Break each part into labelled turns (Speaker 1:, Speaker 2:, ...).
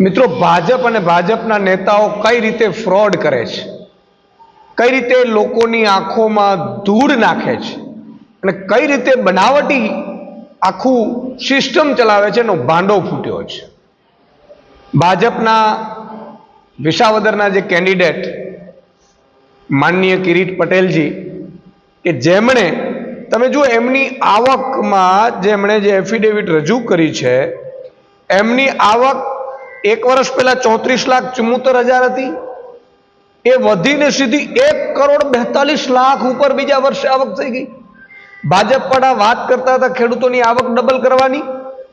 Speaker 1: મિત્રો, ભાજપ અને ભાજપના નેતાઓ કઈ રીતે ફ્રોડ કરે છે? કઈ રીતે લોકોની આંખોમાં ધૂળ નાખે છે? અને કઈ રીતે બનાવટી આખું સિસ્ટમ ચલાવે છે એનો ભાંડો ફૂટ્યો છે? ભાજપના વિસાવદરના જે કેન્ડિડેટ માનનીય કિરીટ પટેલજી, કે જેમણે, તમે જુઓ, એમની આવકમાં જેમણે જે એફિડેવિટ રજૂ કરી છે, એમની આવક એક વર્ષ પહેલા ચોત્રીસ લાખ ચુમ્મોતેર હજાર હતી. એ વધીને સીધી એક કરોડ બેતાલીસ લાખ ઉપર બીજા વર્ષે આવક થઈ ગઈ. ભાજપ વાળા વાત કરતા હતા ખેડૂતોની આવક ડબલ કરવાની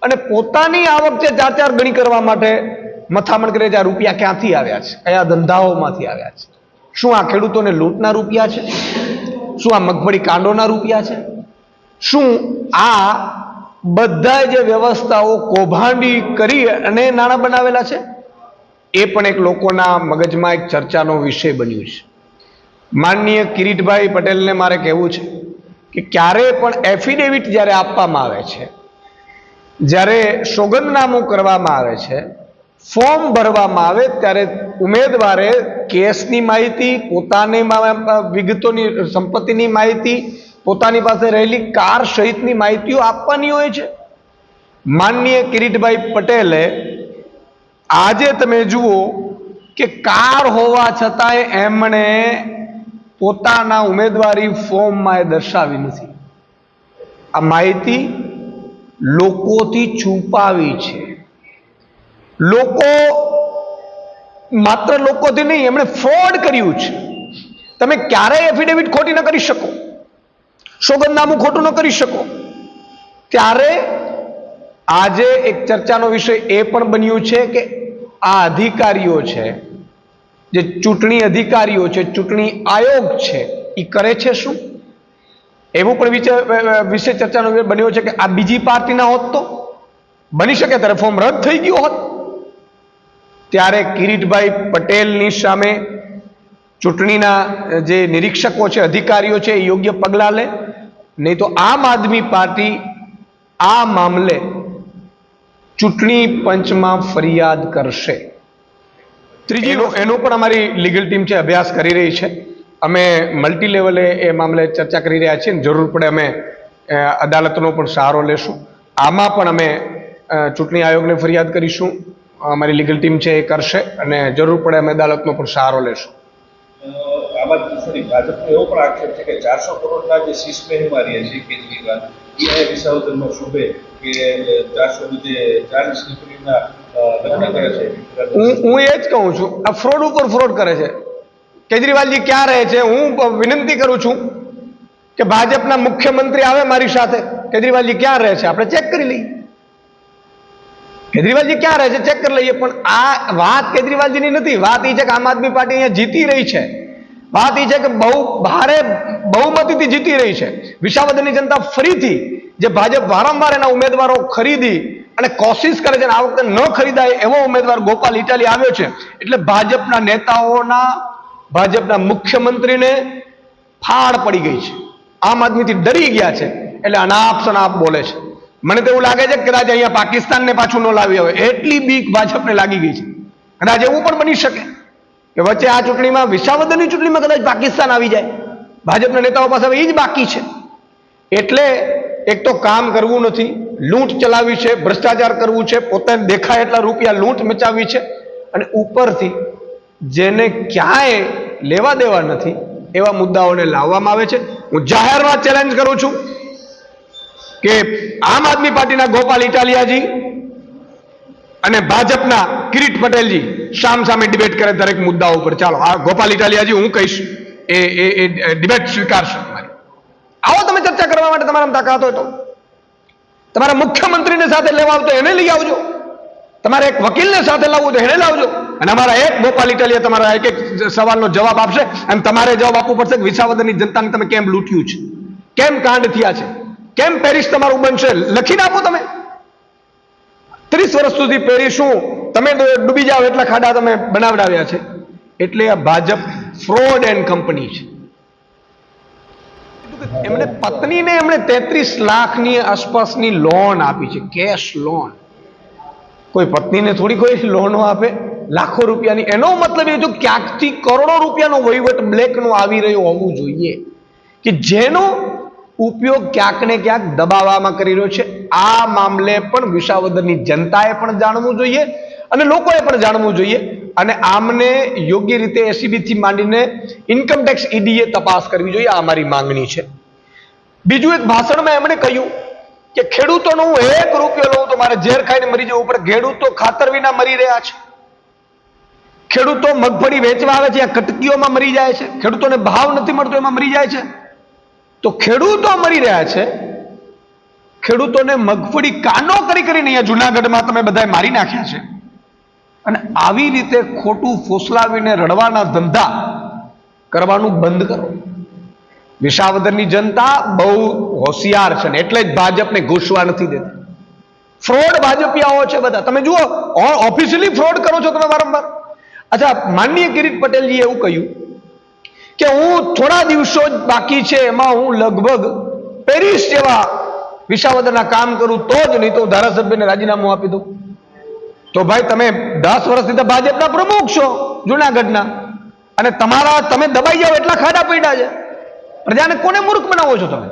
Speaker 1: અને પોતાની આવક છે ચાર ચાર ગણી કરવા માટે મથામણ કરે છે, આ રૂપિયા ક્યાંથી આવ્યા છે? કયા ધંધાઓમાંથી આવ્યા છે? શું આ ખેડૂતોને લૂંટના રૂપિયા છે? શું આ મગફળી કાંડોના રૂપિયા છે? શું આ બધા જે વ્યવસ્થાઓ કૌભાંડી કરી અને નાણાં બનાવેલા છે, એ પણ એક લોકોના મગજમાં એક ચર્ચાનો વિષય બન્યું છે. માનનીય કિરીટભાઈ પટેલને મારે કહેવું છે કે ક્યારે પણ એફિડેવિટ જ્યારે આપવામાં આવે છે, જ્યારે સોગંદનામું કરવામાં આવે છે, ફોર્મ ભરવામાં આવે ત્યારે ઉમેદવારે કેસની માહિતી, પોતાની વિગતોની, સંપત્તિની માહિતી પોતાની પાસે રહેલી કાર સહિતની માહિતીઓ આપવાની હોય છે. માનનીય કિરીટભાઈ પટેલે આજે તમે જુઓ કે કાર હોવા છતાંય એમણે પોતાના ઉમેદવારી ફોર્મમાં એ દર્શાવી નથી. આ માહિતી લોકોથી છુપાવી છે. લોકો માત્ર લોકોથી નહીં, એમણે ફ્રોડ કર્યું છે. તમે ક્યારેય એફિડેવિટ ખોટી ન કરી શકો. સોગંદનામું ખોટું ન કરી શકો. ત્યારે આજે એક ચર્ચાનો વિષય એ પણ બન્યું છે કે આ અધિકારીઓ છે, જે ચૂંટણી અધિકારીઓ છે, ચૂંટણી આયોગ છે એ કરે છે શું? એવું પણ વિશે ચર્ચાનો બન્યો છે કે આ બીજી પાર્ટીના હોત તો? બની શકે ત્યારે ફોર્મ રદ થઈ ગયું હોત? ત્યારે કિરીટભાઈ પટેલની સામે ચૂંટણીના જે નિરીક્ષકો છે, અધિકારીઓ છે, એ યોગ્ય પગલાં લે. નહીં તો આમ આદમી પાર્ટી આ મામલે ચૂંટણી પંચમાં ફરિયાદ કરશે. ત્રીજી એનો પણ અમારી લીગલ ટીમ છે અભ્યાસ કરી રહી છે. અમે મલ્ટી લેવલે એ મામલે ચર્ચા કરી રહ્યા છીએ અને જરૂર પડે અમે અદાલતનો પણ સહારો લેશું. આમાં પણ અમે ચૂંટણી આયોગને ફરિયાદ કરીશું. અમારી લીગલ ટીમ છે એ કરશે અને જરૂર પડે અમે અદાલતનો પણ સહારો લેશું.
Speaker 2: આમાં સોરી ભાજપનો એવો પણ આક્ષેપ છે કે ચારસો કરોડના જે શીશ મહેલમાં રહે છે કેજરીવાલ, એ આ શોભે કે ચારસોની જે ચાલીસ દીકરીના લગ્ન કરે છે
Speaker 1: હું હું એ જ કહું છું, આ ફ્રોડ ઉપર ફ્રોડ કરે છે. કેજરીવાલજી ક્યાં રહે છે? હું વિનંતી કરું છું કે ભાજપના મુખ્યમંત્રી આવે મારી સાથે. કેજરીવાલજી ક્યાં રહે છે? આપણે ચેક કરી લઈએ. કેજરીવાલજી ક્યાં રહે છે? ચેક કરી લઈએ. પણ આ વાત કેજરીવાલજીની નથી. વાત એ છે કે આમ આદમી પાર્ટી અહીંયા જીતી રહી છે. વાત એ છે કે બહુ ભારે બહુમતીથી જીતી રહી છે. વિસાવદરની જનતા ફરીથી જે ભાજપ વારંવાર એના ઉમેદવારો ખરીદી અને કોશિશ કરે છે આ વખતે ન ખરીદાય એવો ઉમેદવાર ગોપાલ ઇટાલી આવ્યો છે. એટલે ભાજપના નેતાઓના, ભાજપના મુખ્યમંત્રીને ફાળ પડી ગઈ છે. આમ આદમીથી ડરી ગયા છે. એટલે અનાપ શનાપ બોલે છે. મને તો એવું લાગે છે કે કદાચ અહીંયા પાકિસ્તાનને પાછું ન લાવી આવે એટલી બીક ભાજપને લાગી ગઈ છે. કદાચ એવું પણ બની શકે. કે વચ્ચે આ ચૂંટણીમાં વિસાવદરની ચૂંટણીમાં કદાચ પાકિસ્તાન આવી જાય. ભાજપના નેતાઓ પાસે એ જ બાકી છે. એટલે એક તો કામ કરવું નથી, લૂંટ ચલાવી છે, ભ્રષ્ટાચાર કરવું છે, પોતાને દેખાય એટલા રૂપિયા લૂંટ મચાવી છે. અને ઉપરથી જેને ક્યાંય લેવા દેવા નથી, એવા મુદ્દાઓને લાવવામાં આવે છે. હું જાહેરમાં ચેલેન્જ કરું છું કે આમ આદમી પાર્ટીના ગોપાલ ઇટાલિયાજી અને ભાજપના કિરીટ પટેલજી સામ સામે ડિબેટ કરે દરેક મુદ્દા ઉપર. ચાલો આ ગોપાલ ઇટાલિયાજી, હું કહીશ. એ એ ડિબેટ સ્વીકારશે મારી આવો તમે ચર્ચા કરવા માટે તમારા તાકાત હોય તો. તમારા મુખ્યમંત્રીને સાથે લેવા આવતો એને લઈ આવજો. તમારે એક વકીલને સાથે લાવવું તો એને લાવજો. અને અમારા એક ગોપાલ ઇટાલિયા તમારા એક એક સવાલનો જવાબ આપશે અને તમારે જવાબ આપવો પડશે કે વિસાવદરની જનતાને તમે કેમ લૂંટ્યું છે? કેમ કાંડ થયા છે? કેમ પેરિસ તમારું બનશે? લખીને આપો તમે. ત્રીસ વર્ષ સુધી પહેરીશું તમે ડૂબી જાઓ એટલા ખાડા તમે બનાવડાવ્યા છે. એટલે આ ભાજપ ફ્રોડ એન્ડ કંપની છે. એમણે પત્નીને એમણે તેત્રીસ લાખની આસપાસની લોન આપી છે કેશ લોન કોઈ પત્નીને થોડી કોઈ લોનો આપે? લાખો રૂપિયાની. એનો મતલબ એ જો ક્યાંકથી કરોડો રૂપિયાનો વહીવટ બ્લેકનો આવી રહ્યો હોવું જોઈએ. કે જેનો ઉપયોગ ક્યાંક ને ક્યાંક દબાવવામાં કરી રહ્યો છે. આ મામલે પણ વિસાવદરની જનતાએ પણ જાણવું જોઈએ અને લોકોએ પણ જાણવું જોઈએ અને આમને યોગ્ય રીતે એસીબીથી માંડીને ઇન્કમટેક્સ ઈડીએ તપાસ કરવી જોઈએ, આ અમારી માંગણી છે. બીજું એક ભાષણમાં એમણે કહ્યું કે ખેડૂતોનો હું એક રૂપિયો લઉં તો મારે ઝેર ખાઈને મરી જવું પડે ખેડૂતો ખાતર વિના મરી રહ્યા છે. ખેડૂતો મગફળી વેચવા આવે છે, આ કટકીઓમાં મરી જાય છે. ખેડૂતોને ભાવ નથી મળતો, એમાં મરી જાય છે. તો ખેડૂતો મરી રહ્યા છે. ખેડૂતોને મગફળી કાનો કરી કરીને અહીંયા જુનાગઢમાં તમે બધાએ મારી નાખ્યા છે. અને આવી રીતે ખોટું ફોસલાવીને રડવાના ધંધા કરવાનું બંધ કરો. વિસાવદરની જનતા બહુ હોશિયાર છે ને એટલે જ ભાજપને ઘૂસવા નથી દેતી. ફ્રોડ ભાજપિયાઓ છે બધા. તમે જુઓ, ઓફિશિયલી ફ્રોડ કરો છો તમે વારંવાર. અચ્છા, માનનીય કિરીટ પટેલજીએ એવું કહ્યું કે હું થોડા દિવસો જ બાકી છે, એમાં હું લગભગ પેરિસ જેવા વિસાવદરના કામ કરું તો જ નહીં તો ધારાસભ્યને રાજીનામું આપી દઉં. તો ભાઈ તમે દસ વર્ષથી તો ભાજપના પ્રમુખ છો, જુનાગઢના. અને તમારા તમે દબાઈ જાઓ એટલા ખાડા પડ્યા છે. પ્રજાને કોને મૂર્ખ બનાવો છો તમે?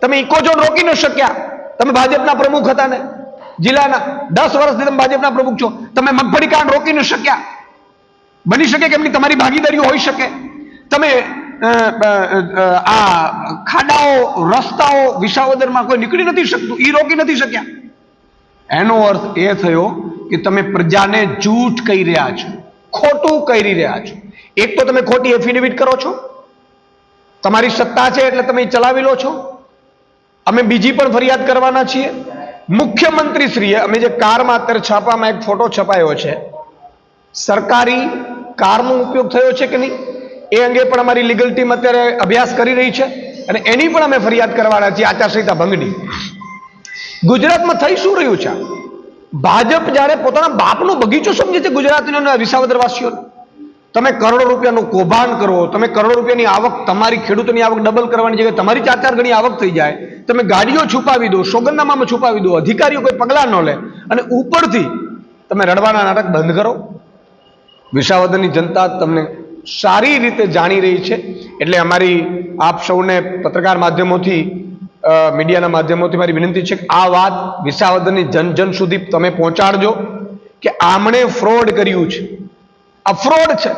Speaker 1: તમે ઇકોઝોન રોકી ન શક્યા. તમે ભાજપના પ્રમુખ હતા ને. જિલ્લાના દસ વર્ષથી તમે ભાજપના પ્રમુખ છો. તમે મગફળી કાંડ રોકી ન શક્યા. બની શકે કે એમની તમારી ભાગીદારીઓ હોઈ શકે? તમે આ ખાડાઓ, રસ્તાઓ વિસાવદરમાં કોઈ નીકળી નથી શકતું એ રોકી નથી શક્યા. એનો અર્થ એ થયો કે તમે પ્રજાને જૂઠ કહી રહ્યા છો, ખોટું કરી રહ્યા છો. એક તો તમે ખોટી એફિડેવિટ કરો છો, તમારી સત્તા છે એટલે તમે ચલાવી લો છો. અમે બીજી પણ ફરિયાદ કરવાના છીએ. મુખ્યમંત્રી શ્રીએ અમે જે કારમાં અત્યારે છાપામાં એક ફોટો છપાયો છે, સરકારી કારનો ઉપયોગ થયો છે કે નહીં? એ અંગે પણ અમારી લીગલ ટીમ અત્યારે અભ્યાસ કરી રહી છે અને એની પણ અમે ફરિયાદ કરવાના છીએ આચારસંહિતા ભંગની. ગુજરાતમાં થઈ શું રહ્યું છે? ભાજપ જ્યારે પોતાના બાપનો બગીચો સમજે છે ગુજરાતીઓને વિસાવદરવાસીઓને. તમે કરોડો રૂપિયાનું કૌભાંડ કરો, તમે કરોડો રૂપિયાની આવક તમારી ખેડૂતોની આવક ડબલ કરવાની જગ્યાએ તમારી ચાર ચાર ગણી આવક થઈ જાય. તમે ગાડીઓ છુપાવી દો, સોગંદનામામાં છુપાવી દો, અધિકારીઓ કોઈ પગલાં ન લે અને ઉપરથી તમે રડવાના નાટક બંધ કરો. વિસાવદરની જનતા તમને સારી રીતે જાણી રહી છે. એટલે અમારી આપ સૌને પત્રકાર માધ્યમોથી મીડિયાના માધ્યમોથી મારી વિનંતી છે કે આ વાત વિસાવદરની જન જન સુધી તમે પહોંચાડજો કે આમણે ફ્રોડ કર્યું છે. આ ફ્રોડ છે.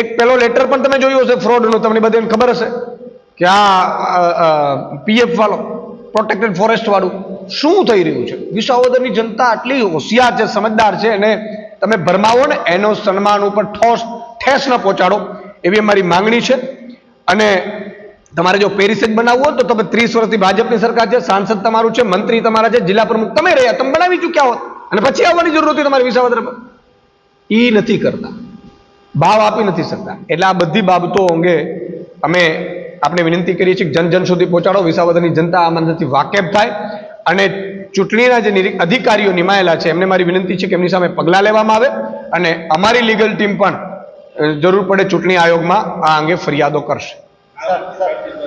Speaker 1: એક પેલો લેટર પણ તમે જોયો હશે ફ્રોડનો, તમને બધાને ખબર હશે કે આ પીએફ વાળો, પ્રોટેક્ટેડ ફોરેસ્ટ વાળું શું થઈ રહ્યું છે? વિસાવદરની જનતા આટલી હોશિયાર છે, સમજદાર છે અને તમે ભરમાવો ને, એનો સન્માન ઉપર ઠોસ ઠેસ ન પહોંચાડો એવી અમારી માંગણી છે. અને તમારે જો પેરિસ જ બનાવવો હોય તો તમે ત્રીસ વર્ષથી ભાજપની સરકાર છે, સાંસદ તમારું છે, મંત્રી તમારા છે, જિલ્લા પ્રમુખ તમે રહ્યા, તમે બનાવી ચૂક્યા હોત. અને પછી આવવાની જરૂર હતી તમારે વિસાવદર પર. એ નથી કરતા. ભાવ આપી નથી શકતા. એટલે આ બધી બાબતો અંગે અમે આપણે વિનંતી કરીએ છીએ જન જન સુધી પહોંચાડો. વિસાવદરની જનતા આ મંદિરથી વાકેફ થાય. અને ચૂંટણીના જે અધિકારીઓ નિમાયેલા છે, એમને મારી વિનંતી છે કે એમની સામે પગલાં લેવામાં આવે. અને અમારી લીગલ ટીમ પણ જરૂર પડે ચૂંટણી આયોગમાં આ અંગે ફરિયાદો કરશે.